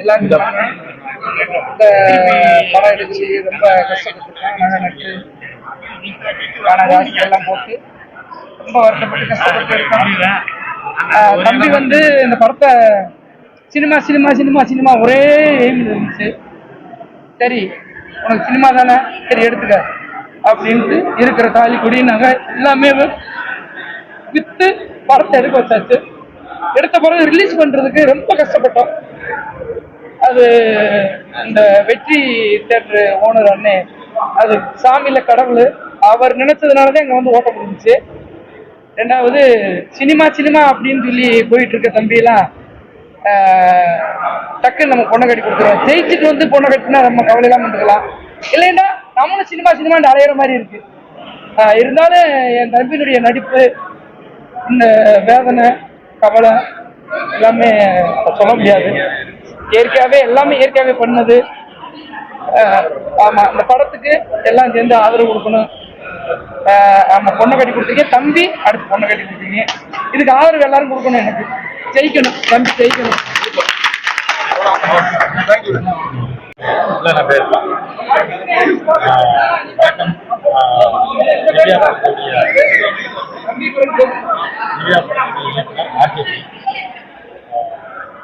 எல்லாரும் இந்த படம் எடுத்து ரொம்ப கஷ்டப்பட்டுருக்காங்க. நகை நட்டு எல்லாம் போட்டு ரொம்ப வருத்தப்பட்டு கஷ்டப்பட்டு இருக்காங்க தம்பி வந்து இந்த படத்தை சினிமா சினிமா சினிமா சினிமா ஒரே எய்மில் இருந்துச்சு. சரி உனக்கு சினிமா தானே? சரி எடுத்துக்க. அப்படின்ட்டு இருக்கிற தாலி குடி நகை எல்லாமே வித்து படத்தை எடுக்க வச்சாச்சு. எடுத்த பிறகு ரிலீஸ் பண்றதுக்கு ரொம்ப கஷ்டப்பட்டோம். அது அந்த வெற்றி தேட்டர் ஓனர் அண்ணே அது சாமியில கடவுள் அவர் நினைச்சதுனால தான் இங்க வந்து ஓட்ட முடிஞ்சுச்சு. ரெண்டாவது சினிமா சினிமா அப்படின்னு சொல்லி போயிட்டு இருக்க தம்பியெல்லாம் டக்குன்னு நம்ம பொண்ணை கட்டி கொடுத்துருவோம். ஜெயிச்சுட்டு வந்து பொண்ணை கட்டினா நம்ம கவலை இல்லாம இருந்துக்கலாம். இல்லைன்னா நம்மளும் சினிமா சினிமான்னு அலையிற மாதிரி இருக்கு. இருந்தாலும் என் தம்பியினுடைய நடிப்பு இந்த வேதனை கவலை எல்லாமே சொல்ல முடியாது. இயற்கையாகவே எல்லாமே இயற்கையாகவே பண்ணது. ஆமாம் இந்த படத்துக்கு எல்லாம் சேர்ந்து ஆதரவு கொடுக்கணும். ஆமாம் பொண்ணை கட்டி கொடுத்தீங்க தம்பி அடுத்து பொண்ணை கட்டி கொடுத்தீங்க. இதுக்கு ஆதரவு எல்லாரும் கொடுக்கணும் எனக்கு. ஜெயிக்கணும் தம்பி ஜெயிக்கணும். பேசலாம் வணக்கம். ஆஹ்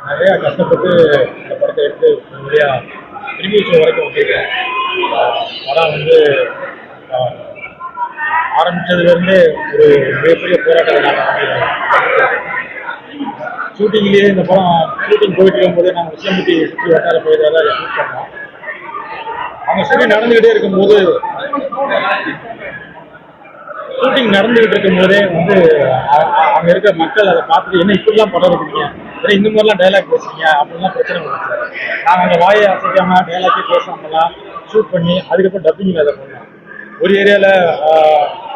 நிறையா கஷ்டப்பட்டு இந்த படத்தை எடுத்து நிறையா ரிவ்யூ ஷோ வரைக்கும் வந்திருக்கேன் படம் வந்து ஆரம்பித்ததுலேருந்து ஒரு மிகப்பெரிய போராட்டம் நான் ஷூட்டிங்லேயே இந்த படம் ஷூட்டிங் போயிட்டு இருக்கும்போதே நாங்கள் விஷயம்பட்டி சுற்றி வட்டார போயிட்டு தான் ஷூட் பண்ணோம் அவங்க சரி நடந்துக்கிட்டே இருக்கும்போது ஷூட்டிங் நடந்துகிட்டு இருக்கும்போதே வந்து அங்க இருக்க மக்கள் அதை பார்த்துட்டு என்ன இப்படிலாம் படம் இருக்கீங்க ஏன்னா இந்த மாதிரிலாம் டைலாக் பேசுறீங்க? அப்படிலாம் பிரச்சனை வந்துச்சு நாங்கள் அந்த வாயை அசைக்காம டைலாக்கே பேசாமலாம் ஷூட் பண்ணி அதுக்கப்புறம் டப்பிங் வேலை பண்ணோம் ஒரு ஏரியாவில்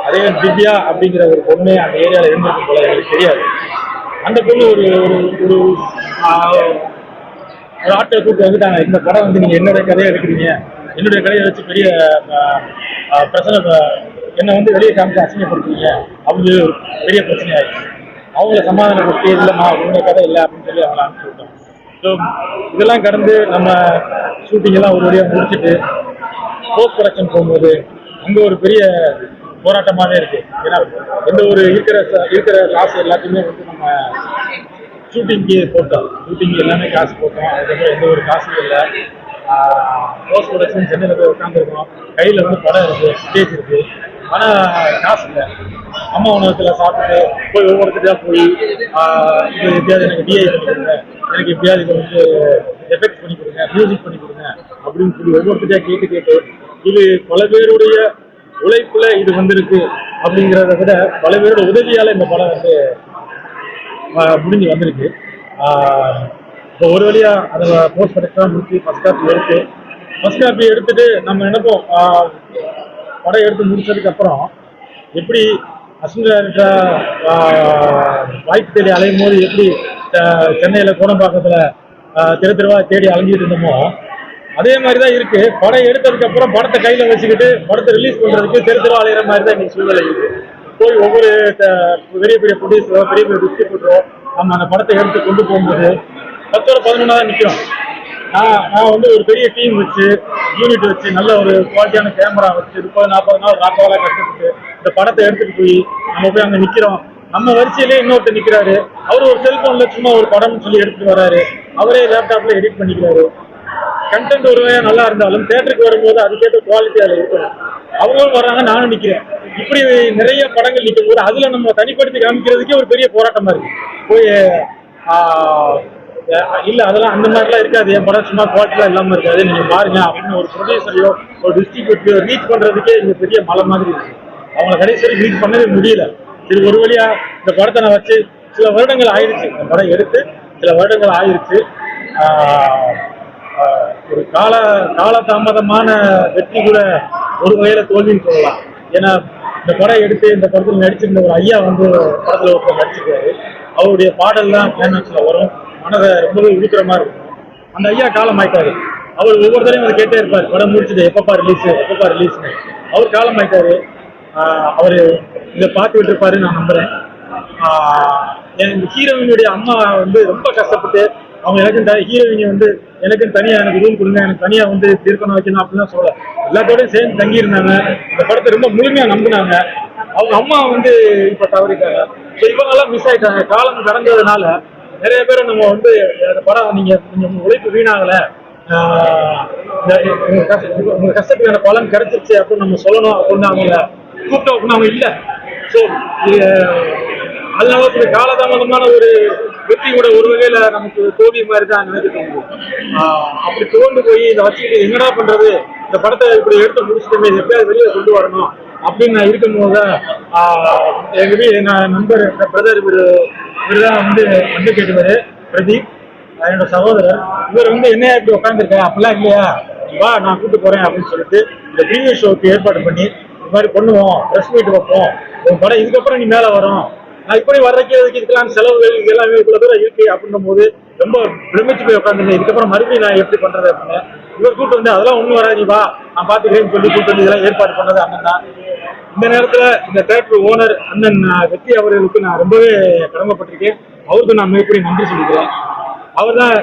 அதே திவ்யா அப்படிங்கிற ஒரு பொண்ணு அந்த ஏரியாவில் இருந்திருக்கும் போல எங்களுக்கு தெரியாது. அந்த பொண்ணு ஒரு ஒரு ஒரு ஆட்டை ஒரு கூப்பிட்டு வந்துட்டாங்க. இந்த படம் வந்து நீங்க என்னுடைய கதையை எடுக்கிறீங்க. என்னுடைய கதையை வச்சு பெரிய பிரச்சனை என்னை வந்து வெளியே காமிச்சு அசிங்கப்படுத்துறீங்க. அப்படின்னு ஒரு பெரிய பிரச்சனை ஆயிடுச்சு அவங்கள சமாதானப்படுத்தி இல்லைம்மா உங்க கதை இல்லை அப்படின்னு சொல்லி அவங்கள அனுப்பிச்சுட்டோம் ஸோ இதெல்லாம் கடந்து நம்ம ஷூட்டிங் எல்லாம் ஒரு வழியாக முடிச்சுட்டு போஸ்ட் ப்ரொடக்ஷன் போகும்போது அங்கே ஒரு பெரிய போராட்டமாகவே இருக்கு. ஏன்னா எந்த ஒரு இருக்கிற இருக்கிற காசு எல்லாத்தையுமே வந்து நம்ம ஷூட்டிங்க்கு போட்டோம். ஷூட்டிங் எல்லாமே காசு போட்டோம். அதுக்கப்புறம் எந்த ஒரு காசும் இல்லை. போஸ்ட் ப்ரொடக்ஷன் சென்னையில் போய் உட்காந்துருக்கோம் கையில் வந்து படம் இருக்குது ஸ்டேஜ் இருக்குது ஆனால் காசு இல்லை. அம்மா உணவகத்தில் சாப்பிட்டு போய் ஒவ்வொருத்தரையா போய் இது எப்படியாவது எனக்கு டிஐ பண்ணி கொடுங்க. எனக்கு எப்படியாவது இதை வந்து எஃபெக்ட் பண்ணி கொடுங்க மியூசிக் பண்ணி கொடுங்க அப்படின்னு சொல்லி ஒவ்வொருத்தரையா கேட்டு கேட்டு இது பல பேருடைய உழைப்புல இது வந்திருக்கு அப்படிங்கிறத விட பல பேரோட உதவியால இந்த படம் வந்து முடிஞ்சு வந்திருக்கு. இப்போ ஒரு வழியா அதை போஸ்ட் ப்ரொடக்ஷன் முடிச்சு ஃபர்ஸ்ட் காப்பி எடுத்து ஃபர்ஸ்ட் காப்பி எடுத்துட்டு நம்ம நினைப்போம் படம் எடுத்து முடிச்சதுக்கு அப்புறம் எப்படி அசுந்த வாய்ப்பு தேடி அலையும் போது எப்படி சென்னையில் கோடம்பாக்கத்தில் தெரு தெருவாக தேடி அலைஞ்சிட்டு இருந்தோமோ அதே மாதிரி தான் இருக்கு. படம் எடுத்ததுக்கு அப்புறம் படத்தை கையில் வச்சுக்கிட்டு படத்தை ரிலீஸ் பண்ணுறதுக்கு தெரு தெருவா அலையிற மாதிரி தான் இன்னைக்கு சூழ்நிலை இருக்கு. போய் ஒவ்வொரு பெரிய பெரிய ப்ரொடியூசரோ பெரிய பெரிய டிஸ்ட்ரிபியூட்டரோ நம்ம அந்த படத்தை எடுத்து கொண்டு போகும்போது பத்தோட பதினொன்னா தான் நிற்கிறோம் நான் நான் வந்து ஒரு பெரிய டீம் வச்சு யூனிட் வச்சு நல்ல ஒரு குவாலிட்டியான கேமரா வச்சு முப்பது நாற்பது நாள் நாற்பது கஷ்டப்பட்டு இந்த படத்தை எடுத்துட்டு போய் நம்ம போய் அங்கே நிற்கிறோம் நம்ம வரிசையிலே இன்னொருத்தர் நிற்கிறாரு அவர் ஒரு செல்போன்ல சும்மா ஒரு படம்னு சொல்லி எடுத்துட்டு வராரு. அவரே லேப்டாப்ல எடிட் பண்ணிக்கிறாரு. கண்டென்ட் ஒரு வகையா நல்லா இருந்தாலும் தேட்டருக்கு வரும்போது அதுக்கேற்ற குவாலிட்டி அதில் இருக்கணும் அவங்களும் வர்றாங்க நானும் நிற்கிறேன் இப்படி நிறைய படங்கள் நிற்கும் போது அதில் நம்ம தனிப்படுத்தி காமிக்கிறதுக்கே ஒரு பெரிய போராட்டமா இருக்கு. போய் இல்ல அதெல்லாம் அந்த மாதிரிலாம் இருக்காது. என் படம் சும்மா குவாலிட்டிலாம் இல்லாம இருக்காது. நீங்க பாருங்க அப்படின்னு ஒரு ப்ரொடியூசரையோ ஒரு டிஸ்ட்ரிபியூட்டரையோ ரீச் பண்றதுக்கே இங்க பெரிய மலை மாதிரி இருக்கு. அவங்கள கடைசி வரைக்கும் ரீச் பண்ணவே முடியல. சரி ஒரு வழியா இந்த படத்தை நான் வச்சு சில வருடங்கள் ஆயிடுச்சு இந்த படம் எடுத்து சில வருடங்கள் ஆயிடுச்சு ஒரு கால காலதாமதமான வெற்றி கூட ஒரு வகையில தோல்வின்னு சொல்லலாம். ஏன்னா இந்த படம் எடுத்து இந்த படத்தில் நடிச்சிருந்த ஒரு ஐயா வந்து படத்தில் ஒருத்தர் நடிச்சிருக்காரு. அவருடைய பாடல்லாம் கிளைமேக்ஸில் வரும். மனதை ரொம்பவே உடுக்கிற மாதிரி இருக்கும். அந்த ஐயா காலம் ஆயிட்டாரு அவர் ஒவ்வொரு தடையும் அதை கேட்டே இருப்பார். படம் முடிச்சது எப்பப்பா ரிலீஸ் எப்பப்பா ரிலீஸ்னு அவர் காலம் ஆயிட்டாரு அவர் இதை பார்த்து விட்டுருப்பாரு நான் நம்புறேன். எனக்கு என் ஹீரோயினுடைய அம்மா வந்து ரொம்ப கஷ்டப்பட்டு அவங்க எனக்கு ஹீரோயினி வந்து எனக்கு தனியாக எனக்கு ரூம் கொடுங்க. எனக்கு தனியாக வந்து தீர்க்கணும் வைக்கணும் அப்படிலாம் சொல்ல எல்லாத்தோடயும் சேர்ந்து தங்கியிருந்தாங்க. இந்த படத்தை ரொம்ப முழுமையாக நம்பினாங்க. அவங்க அம்மா வந்து இப்போ தவறிட்டாங்க. ஸோ இவங்கெல்லாம் மிஸ் ஆயிட்டாங்க. காலம் கடந்ததுனால நிறைய பேர் நம்ம வந்து அந்த படம் நீங்க நீங்க உழைப்பு வீணாகல. உங்க கஷ்டத்துக்கு அந்த கஷ்டத்துக்கான பலன் கிடைச்சிருச்சு அப்படின்னு நம்ம சொல்லணும் அப்படின்னு அவங்கள கூப்பிட்டோம் அப்படின்னு அவங்க இல்லை. ஸோ அதனால சில காலதாமதமான ஒரு வெற்றியோட ஒரு வகையில நமக்கு தோல்வி மாதிரி தான் எனக்கு தோணுது அப்படி தோண்டு போய் இதை வச்சுக்கிட்டு என்னடா பண்றது? இந்த படத்தை இப்படி எடுத்து முடிச்சுட்டுமே எப்படியாவது வெளியே கொண்டு வரணும். அப்படின்னு நான் இருக்கும்போது எங்க வீ- நான் நண்பர் பிரதர் இவர் இவர் தான் வந்து வந்து கேட்டுவாரு பிரதீப் என்னோட சகோதரர். இவர் வந்து என்ன இப்படி உட்காந்துருக்கேன் அப்படிலாம் இல்லையா? வா நான் கூப்பிட்டு போறேன் அப்படின்னு சொல்லிட்டு இந்த டிவி ஷோக்கு ஏற்பாடு பண்ணி இந்த மாதிரி பண்ணுவோம் ட்ரெஸ் மீட் வைப்போம். உன் படம் இதுக்கப்புறம் நீ மேல வரும். நான் இப்படி வர்றதுக்கு அதுக்கு இதுக்கெல்லாம் செலவுகள் இது எல்லாமே இவ்வளவு தூரம் இருக்கு அப்படின்னும் போது ரொம்ப பிரமிச்சு போய் உட்காந்துருந்தேன் இதுக்கப்புறம் மறுபடியும் நான் எப்படி பண்றது அப்படின்னு. இவர் கூட்டு வந்து அதெல்லாம் ஒன்றும் வராது வா நான் பாத்துக்கிறேன்னு சொல்லி கூப்பிட்டு வந்து இதெல்லாம் ஏற்பாடு பண்ணது அண்ணன் தான். இந்த நேரத்துல இந்த தேட்டர் ஓனர் அண்ணன் வெற்றி அவர்களுக்கு நான் ரொம்பவே கடமைப்பட்டிருக்கேன். அவருக்கு நான் மிகப்பெரிய நன்றி சொல்லிக்கிறேன். அவர் தான்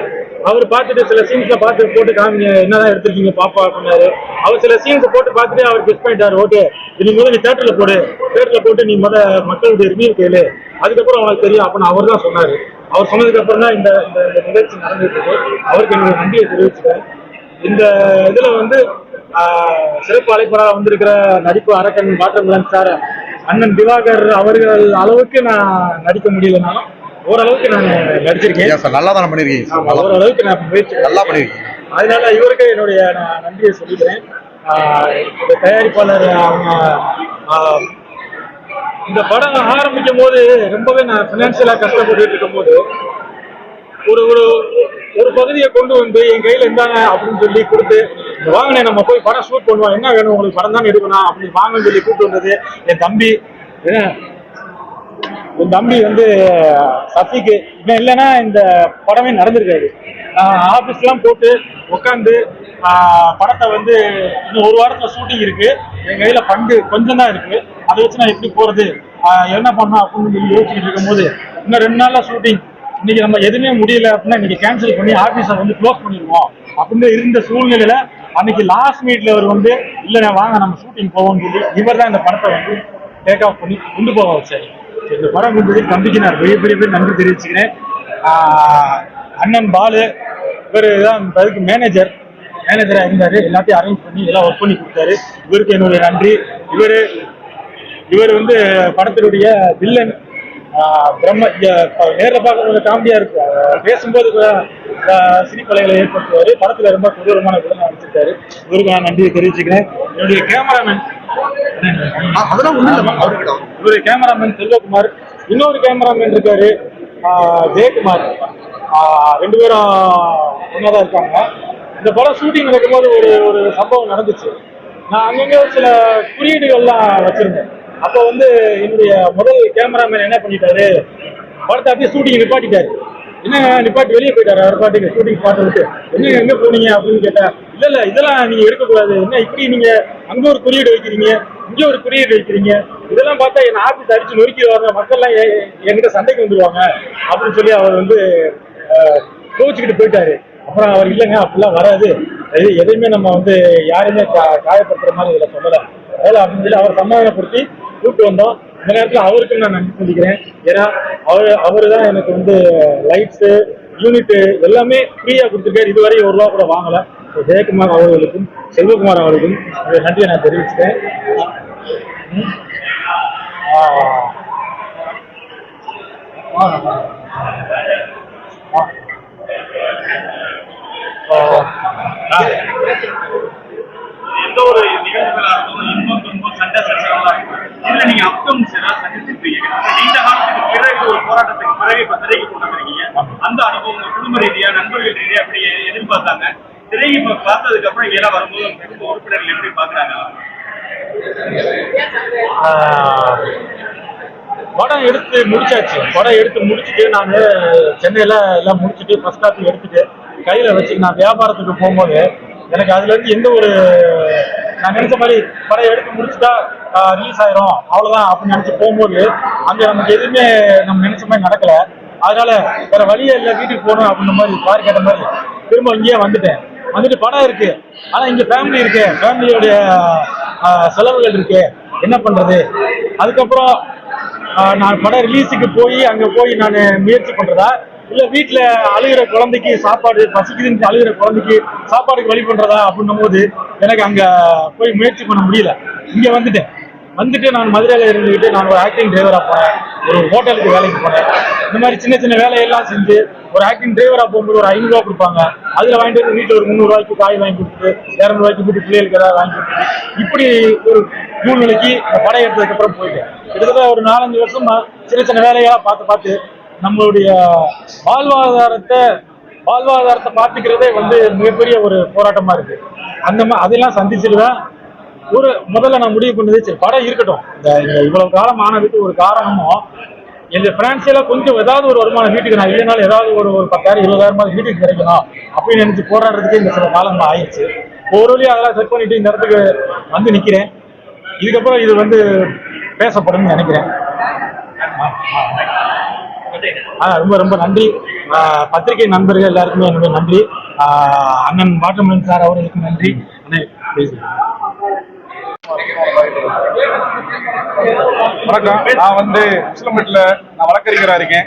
அவர் பார்த்துட்டு சில சீன்ஸ்ல பார்த்து போட்டு காமிங்க என்னதான் எடுத்திருக்கீங்க பாப்பா அப்படின்னாரு அவர் சில சீன்ஸ் போட்டு பார்த்துட்டு அவர் கிஸ் பண்ணிட்டாரு ஓகே நீ முதல்ல நீ தேட்டர்ல போடு. தேட்டர்ல போட்டு நீ முத மக்களுடைய ரிவியூ கேளு. அதுக்கப்புறம் அவனுக்கு தெரியும். அப்படின்னு அவர் தான் சொன்னாரு. அவர் சொன்னதுக்கு அப்புறம் தான் இந்த இந்த இந்த நிகழ்ச்சி நடந்துட்டு இருக்கு. அவருக்கு என்னுடைய நன்றியை தெரிவிச்சுட்டேன் இந்த இதுல வந்து சிறப்பு அழைப்பராக வந்திருக்கிற நடிப்பு அரக்கன் பாத்திரங்குளன் சார் அண்ணன் திவாகர் அவர்கள் அளவுக்கு நான் நடிக்க முடியலனாலும் ஓரளவுக்கு நான் நடிச்சிருக்கேன். சார் நல்லா தானே நல்லா ஓரளவுக்கு நான் முயற்சி நல்லா பண்ணிருக்கீங்க. அதனால இவருக்கு என்னுடைய நான் நன்றியை சொல்லிக்கிறேன். தயாரிப்பாளர் அவங்க இந்த படம் ஆரம்பிக்கும் போது ரொம்பவே நான் பினான்சியலா கஷ்டப்பட்டு இருக்கும் போது ஒரு ஒரு ஒரு பகுதியை கொண்டு வந்து என் கையில இருந்தாங்க அப்படின்னு சொல்லி கொடுத்து "இந்த வாங்கண்ணே நம்ம போய் படம் ஷூட் பண்ணுவோம். என்ன வேணும்? உங்களுக்கு படம் தான் எடுக்கணும். அப்படின்னு வாங்கன்னு சொல்லி கூப்பிட்டு வந்தது. என் தம்பி என் தம்பி வந்து சஃபிக்கு இவன் இல்லைன்னா இந்த படமே நடந்திருக்காது. ஆஃபீஸ்லாம் போட்டு உட்காந்து படத்தை வந்து இன்னும் ஒரு வாரத்தில் ஷூட்டிங் இருக்கு. என் கையில பண்டு கொஞ்சம் தான் இருக்கு. அதை வச்சு நான் எப்படி போறது? என்ன பண்ணலாம் அப்படின்னு சொல்லி யோசிச்சுட்டு இருக்கும்போது இன்னும் ரெண்டு நாள்ல ஷூட்டிங் இன்னைக்கு நம்ம எதுவுமே முடியல அப்படின்னா இன்னைக்கு கேன்சல் பண்ணி ஆஃபீஸை வந்து க்ளோஸ் பண்ணிடுவோம். அப்படின்னு இருந்த சூழ்நிலையில அன்னைக்கு லாஸ்ட் மீட்ல அவர் வந்து இல்ல வாங்க நம்ம ஷூட்டிங் போவோம்னு சொல்லி இவர் தான் இந்த படத்தை வந்து டேக் ஆஃப் பண்ணி கொண்டு போக வச்சாரு. இந்த படம் கொண்டு தம்பிக்கு நான் பெரிய பெரிய பேர் நன்றி தெரிவிச்சுக்கிறேன். அண்ணன் பாலு இவர் தான் இந்த மேனேஜர் மேனேஜராக இருந்தார். எல்லாத்தையும் அரேஞ்ச் பண்ணி எல்லாம் ஒர்க் பண்ணி கொடுத்தாரு. இவருக்கு என்னுடைய நன்றி. இவர் இவர் வந்து படத்தினுடைய வில்லன் பிரம்ம நேரில் பார்க்கும்போது காமெடியாக இருக்கும். பேசும்போது கூட, சிரிப்பலைகளை ஏற்படுத்துவாரு. படத்துல ரொம்ப கொடூரமான வில்லன் நடிச்சிருக்காரு இவருக்கு நான் நன்றியை தெரிவிச்சுக்கிறேன். என்னுடைய கேமராமேன் அதெல்லாம் ஒண்ணும் இல்ல அவர்கிட்ட. இவரு கேமராமேன் செல்வகுமார் இன்னொரு கேமராமேன் இருக்காரு ஜெயக்குமார். ரெண்டு பேரும் ஒன்னாதான் இருக்காங்க. இந்த படம் ஷூட்டிங் நடக்கும்போது ஒரு ஒரு சம்பவம் நடந்துச்சு. நான் அங்கங்க சில குறியீடுகள்லாம் வச்சிருந்தேன். அப்போ வந்து என்னுடைய முதல் கேமராமேன் என்ன பண்ணிட்டாரு? படத்தை அப்படியே ஷூட்டிங் நிப்பாட்டிட்டாரு. என்ன நிப்பாட்டி வெளியே போயிட்டாரு அவர் பாட்டுக்கு ஷூட்டிங் ஸ்பாட்டை விட்டு என்ன எங்க போனீங்க அப்படின்னு கேட்டா இல்ல இல்ல இதெல்லாம் நீங்க எடுக்கக்கூடாது. என்ன இப்படி நீங்க அங்க ஒரு குறியீடு வைக்கிறீங்க இங்க ஒரு குறியீடு வைக்கிறீங்க? இதெல்லாம் பார்த்தா என் ஆபீஸ் அடிச்சு நொறுக்கி வர்ற மக்கள்லாம் எ- என்கிட்ட சண்டைக்கு வந்துருவாங்க அப்படின்னு சொல்லி அவர் வந்து கோவிச்சுக்கிட்டு போயிட்டாரு. அப்புறம் அவர் இல்லைங்க அப்படிலாம் வராது. எது எதையுமே நம்ம வந்து யாரையுமே காயப்படுத்துற மாதிரி இதுல சொல்லல. அதில் அப்படின்னு சொல்லி அவர் சமாதானப்படுத்தி கூப்பிட்டு வந்தோம். இந்த நேரத்துல அவருக்கு நான் நன்றி சொல்லிக்கிறேன் ஏன்னா அவர் அவர் தான் எனக்கு வந்து லைட்ஸு யூனிட்டு எல்லாமே ஃப்ரீயா கொடுத்துருக்காரு இதுவரை ஒரு ரூபா கூட வாங்கல ஜெயக்குமார் அவர்களுக்கும் செல்வகுமார் அவர்களுக்கும் நன்றியை நான் தெரிவிச்சுக்கிறேன் ஆ. ஆ. எந்த ஒரு நிகழ்வுகளா இருந்தாலும் இன்பம் துன்பம் சண்டை சச்சரவா இருக்கும் இதுல நீங்க அப்கம்ஸ் ஏதாவது சந்திச்சிருப்பீங்க நீண்ட காலத்துக்கு பிறகு ஒரு போராட்டத்துக்கு பிறகு இப்ப திரைக்கு கொண்டு வந்திருக்கீங்க அந்த அனுபவம் உங்க குடும்ப ரீதியா நண்பர்கள் ரீதியா எப்படி எதிர்பார்த்தாங்க திரை இப்ப பார்த்ததுக்கு வரும்போது குடும்ப உறுப்பினர்கள் எப்படி பாக்குறாங்க படம் எடுத்து முடிச்சாச்சு. படம் எடுத்து முடிச்சுட்டு நாங்கள் சென்னையில எல்லாம் முடிச்சுட்டு ஃபர்ஸ்ட் காப்பி எடுத்துட்டு கையில வச்சு நான் வியாபாரத்துக்கு போகும்போது எனக்கு அதுல இருந்து எந்த ஒரு நான் நினைச்ச மாதிரி படம் எடுத்து முடிச்சுட்டா ரிலீஸ் ஆயிரும். அவ்வளவுதான் அப்படின்னு நினைச்சு போகும்போது அங்க நமக்கு எதுவுமே நம்ம நினைச்ச மாதிரி நடக்கல. அதனால வேற வழியே இல்லை வீட்டுக்கு போகணும் அப்படின்ற மாதிரி பாரு கேட்ட மாதிரி திரும்ப இங்கேயே வந்துட்டேன். வந்துட்டு படம் இருக்கு. ஆனா இங்க ஃபேமிலி இருக்கு. ஃபேமிலியோடைய செலவுகள் இருக்கு. என்ன பண்றது? அதுக்கப்புறம் நான் படம் ரிலீஸுக்கு போய் அங்க போய் நான் முயற்சி பண்றதா? இல்ல வீட்டுல அழுகிற குழந்தைக்கு சாப்பாடு பசிக்குதுன்னு அழுகிற குழந்தைக்கு சாப்பாடுக்கு வழி பண்றதா அப்படின்னும் போது எனக்கு அங்க போய் முயற்சி பண்ண முடியல. இங்க வந்துட்டேன். வந்துட்டு நான் மதுரையில் இருந்துக்கிட்டு நான் ஒரு ஆக்டிங் டிரைவராக போனேன். ஒரு ஹோட்டலுக்கு வேலைக்கு போனேன். இந்த மாதிரி சின்ன சின்ன வேலையெல்லாம் செஞ்சு ஒரு ஆக்டிங் டிரைவராக போகும்போது ஒரு ஐநூறுரூவா கொடுப்பாங்க. அதில் வாங்கிட்டு வந்து வீட்டில் ஒரு முந்நூறுவாய்க்கு காய் வாங்கி கொடுத்துட்டு இரநூறுவாய்க்கு வீட்டு பிள்ளைகளுக்கு ஏதாவது வாங்கி கொடுத்துட்டு இப்படி ஒரு சூழ்நிலைக்கு இந்த படம் எடுத்ததுக்கப்புறம் போயிட்டேன். கிட்டத்தட்ட ஒரு நாலஞ்சு வருஷமா சின்ன சின்ன வேலையெல்லாம் பார்த்து பார்த்து நம்மளுடைய வாழ்வாதாரத்தை வாழ்வாதாரத்தை பார்த்துக்கிறதே வந்து மிகப்பெரிய ஒரு போராட்டமாக இருக்குது அந்த மா அதெல்லாம் சந்திச்சிருவேன் ஒரு முதல்ல நான் முடிவு பண்ணது சரி படம் இருக்கட்டும். இந்த இவ்வளவு காலம் ஆனதுக்கு ஒரு காரணமும் எங்க பினான்சியலா கொஞ்சம் ஏதாவது ஒரு வருமானம் வீட்டுக்கு நான் இல்லைனாலும் ஏதாவது ஒரு ஒரு பத்தாயிரம் இருபதாயிரம் வீட்டுக்கு கிடைக்கணும் அப்படின்னு நினைச்சு போராடுறதுக்கு இந்த சில காலம் ஆயிடுச்சு. ஒரு வழியாக அதெல்லாம் செட் பண்ணிட்டு இந்த இடத்துக்கு வந்து நிக்கிறேன். இதுக்கப்புறம் இது வந்து பேசப்படும்னு நினைக்கிறேன். ஆ ரொம்ப ரொம்ப நன்றி. பத்திரிகை நண்பர்கள் எல்லாருக்குமே என்னுடைய நன்றி. அண்ணன் வாட்டர்மன் சார் அவர்களுக்கு நன்றி. அண்ணே, வணக்கம். நான் வந்து முஸ்லிமேட்ல நான் வழக்கறிஞராக இருக்கேன்.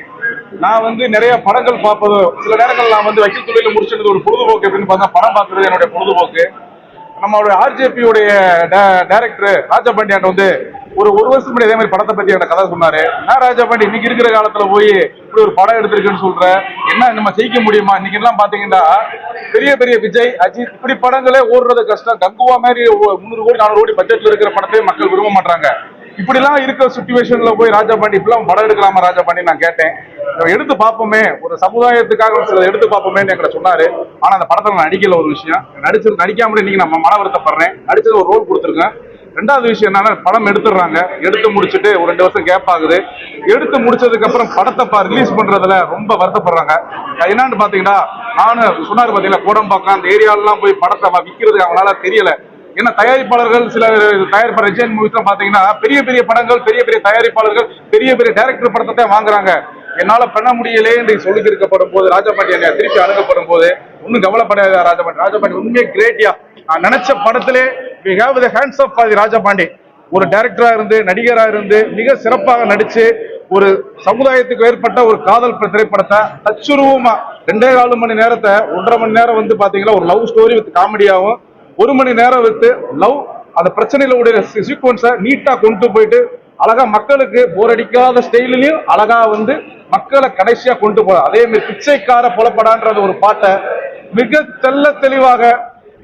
நான் வந்து நிறைய படங்கள் பார்ப்பது சில நேரங்கள் நான் வந்து வக்கீல் தொழில முடிச்சிருந்தது ஒரு பொழுதுபோக்கு அப்படின்னு பார்த்தா படம் பார்க்கறது என்னுடைய பொழுதுபோக்கு. நம்மளுடைய ஆர்ஜேபியுடைய டைரக்டர் ராஜா பாண்டியான் வந்து ஒரு ஒரு வருஷம் முன்னாடி இதே மாதிரி படத்தை பத்தி என்கிட்ட கதை சொன்னாரு. நான் ராஜா பாண்டி இன்னைக்கு இருக்கிற காலத்துல போய் இப்படி ஒரு படம் எடுத்திருக்குன்னு சொல்ற. என்ன நம்ம ஜெயிக்க முடியுமா? இன்னைக்கு எல்லாம் பாத்தீங்கன்னா பெரிய பெரிய விஜய் அஜித் இப்படி படங்களே ஓடுறது கஷ்டம். கங்குவா மாதிரி ஒ- முந்நூறு கோடி நானூறு கோடி பட்ஜெட்ல இருக்கிற படத்தை மக்கள் விரும்ப மாட்டாங்க இப்படிலாம் இருக்கிற சுச்சுவேஷன்ல போய் ராஜா பாண்டி இப்படிலாம் படம் எடுக்கலாமா ராஜா பாண்டி நான் கேட்டேன். எடுத்து பார்ப்போமே. ஒரு சமுதாயத்துக்காக சில எடுத்து பார்ப்போமேன்னு என்கிட்ட சொன்னாரு. ஆனா அந்த படத்துல நான் நடிக்கல ஒரு விஷயம். நடிச்சு நடிக்காமலே இன்னைக்கு நம்ம மன வருத்தப்படுறேன். நடிச்சது ஒரு ரோல் கொடுத்துருக்கேன். ரெண்டாவது விஷயம் என்னன்னா படம் எடுத்துடுறாங்க. எடுத்து முடிச்சுட்டு ஒரு ரெண்டு வருஷம் கேப் ஆகுது. எடுத்து முடிச்சதுக்கு அப்புறம் படத்தை ரிலீஸ் பண்றதுல ரொம்ப வருத்தப்படுறாங்க. என்னன்னு பாத்தீங்கன்னா நானும் சொன்னாரு பாத்தீங்களா கோடம்பாக்கம் அந்த ஏரியாலலாம் போய் படத்தை விற்கிறது அவங்களால தெரியல. ஏன்னா தயாரிப்பாளர்கள் சில தயாரிப்பாளர் ரஜினி மூவிஸ் பாத்தீங்கன்னா பெரிய பெரிய படங்கள் பெரிய பெரிய தயாரிப்பாளர்கள் பெரிய பெரிய டைரக்டர் படத்தை தான் வாங்குறாங்க. என்னால பண்ண முடியலே என்று சொல்லி இருக்கப்படும் போது ராஜபாண்டி என்னை திருப்பி அணுகப்படும் போது ஒன்னும் கவலைப்படாத ராஜபாண்டி. ராஜபாண்டி உண்மையே கிரேட்டியா நான் நினைச்ச படத்திலே we have the hands of பாதி ராஜபாண்டே ஒரு டைரக்டரா இருந்து நடிகரா இருந்து மிக சிறப்பாக நடிச்சு ஒரு சமுதாயத்துக்கு ஏற்பட்ட ஒரு காதல் திரைப்படத்தை தச்சுருவமா? ரெண்டே காலு மணி நேரத்தை ஒன்றரை மணி நேரம் வந்து பாத்தீங்கன்னா ஒரு லவ் ஸ்டோரி வித் காமெடியாகவும் ஒரு மணி நேரம் வித்து லவ் அந்த பிரச்சனையில உடைய சீக்வன்ஸை நீட்டா கொண்டு போயிட்டு அழகா மக்களுக்கு போர் அடிக்காத ஸ்டைலையும் அழகா வந்து மக்களை கடைசியா கொண்டு போற. அதே மாதிரி பிச்சைக்கார புலப்படான்றது ஒரு பாட்டை மிக தெல்ல தெளிவாக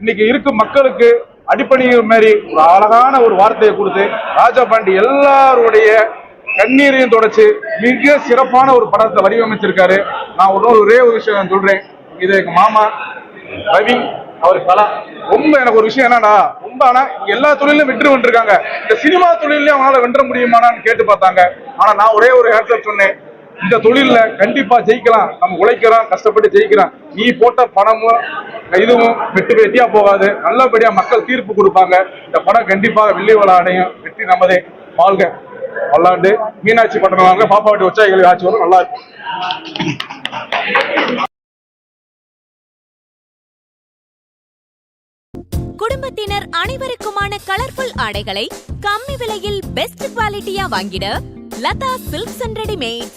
இன்னைக்கு இருக்கும் மக்களுக்கு அடிப்படை மாரி ஒரு அழகான ஒரு வார்த்தையை கொடுத்து ராஜா பாண்டி எல்லாருடைய கண்ணீரையும் தொடச்சு மிக சிறப்பான ஒரு படத்தை வடிவமைச்சிருக்காரு. நான் ஒன்று ஒரே ஒரு விஷயம் நான் சொல்றேன். இது எங்க மாமா ரவி அவர் கலா. ரொம்ப எனக்கு ஒரு விஷயம் என்னன்னா ரொம்ப ஆனா எல்லா தொழிலும் வெற்றி வென்றிருக்காங்க இந்த சினிமா தொழிலையும் அவங்களால வென்ற முடியுமானான்னு கேட்டு பார்த்தாங்க. ஆனா நான் ஒரே ஒரு ஹேட்ஸ்அப் சொன்னேன். இந்த தொழிலில் கண்டிப்பா ஜெயிக்கலாம். நம்ம உழைக்கிறோம் கஷ்டப்பட்டு ஜெயிக்கிறோம். நீ போட்ட பணமும் இதுவும் வெட்டு வெட்டியா போகாது. நல்லபடியா மக்கள் தீர்ப்பு கொடுப்பாங்க. இந்த படம் கண்டிப்பாக வெள்ளி விழா அடையும். வெற்றி நமதே. வாழ்க. வல்லாண்டு. மீனாட்சி பட்டணம் வாங்க. பாப்பாவட்டி உச்சாய்கள் ஆட்சி வரும். நல்லா இருக்கும். குடும்பத்தினர் அனைவருக்குமான கலர்ஃபுல் ஆடைகளை கம்மி விலையில் பெஸ்ட் குவாலிட்டியா வாங்கிட லதா சில்க்ஸ் அண்ட் ரெடிமேட்